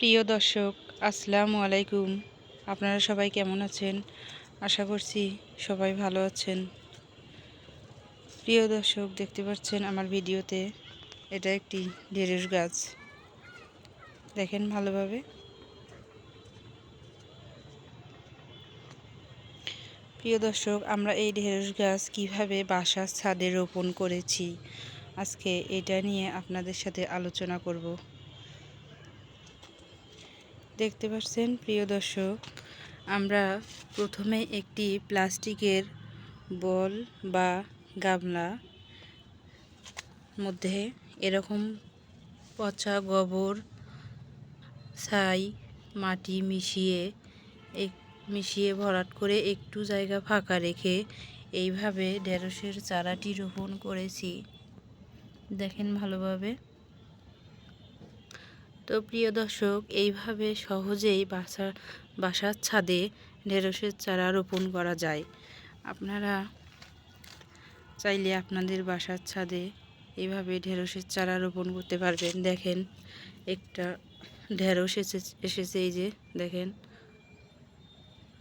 প্রিয় দর্শক, আসসালামু আলাইকুম। আপনারা সবাই কেমন আছেন? আশা করছি সবাই ভালো আছেন। প্রিয় দর্শক, দেখতে পাচ্ছেন আমার ভিডিওতে এটা একটি ঢেঁড়স গাছ। দেখেন ভালোভাবে। প্রিয় দর্শক, আমরা এই ঢেঁড়স গাছ কীভাবে বাসার ছাদে রোপণ করেছি? আজকে এটা নিয়ে আপনাদের সাথে আলোচনা করব। দেখতে পাচ্ছেন, প্রিয় দর্শক, আমরা প্রথমে একটি প্লাস্টিকের বল বা গামলা মধ্যে এরকম পচা গোবর, ছাই, মাটি মিশিয়ে এক, মিশিয়ে ভরাট করে একটু জায়গা ফাঁকা রেখে এইভাবে ঢেঁড়সের চারাটি রোপণ করেছি। দেখেন ভালোভাবে। তো প্রিয় দর্শক, এইভাবে সহজেই বাসা, বাসার ছাদে ঢেঁড়সের চারা রোপণ করা যায়। আপনারা চাইলে আপনাদের বাসার ছাদে এইভাবে ঢেঁড়সের চারা রোপণ করতে পারবেন। দেখেন, একটা ঢেঁড়স এসেছে এই যে, দেখেন।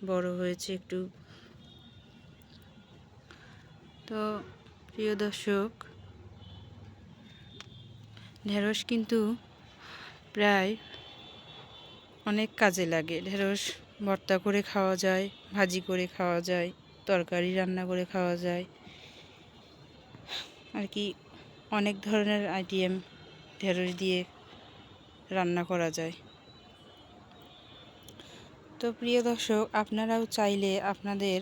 বড় হয়েছে একটু। তো প্রিয় দর্শক, ঢেঁড়স কিন্তু প্রায় অনেক কাজে লাগে। ঢেঁড়স ভর্তা করে খাওয়া যায়, ভাজি করে খাওয়া যায়, তরকারি রান্না করে খাওয়া যায়। আর কি অনেক ধরনের আইটেম ঢেঁড়স দিয়ে রান্না করা যায়। তো প্রিয় দর্শক, আপনারাও চাইলে আপনাদের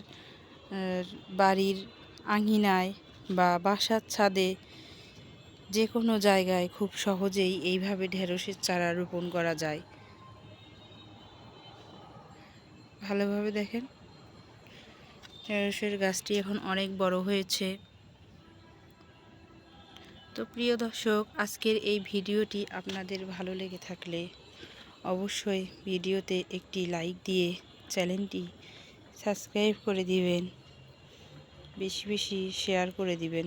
বাড়ির আঙিনায় বা বাসার ছাদে যে কোনো জায়গায় খুব সহজেই এইভাবে ঢেঁড়সের চারা রোপণ করা যায়। ভালোভাবে দেখেন। ঢেঁড়সের গাছটি এখন অনেক বড় হয়েছে। তো প্রিয় দর্শক, আজকের এই ভিডিওটি আপনাদের ভালো লেগে থাকলে অবশ্যই ভিডিওতে একটি লাইক দিয়ে চ্যানেলটি সাবস্ক্রাইব করে দিবেন। বেশি বেশি শেয়ার করে দিবেন।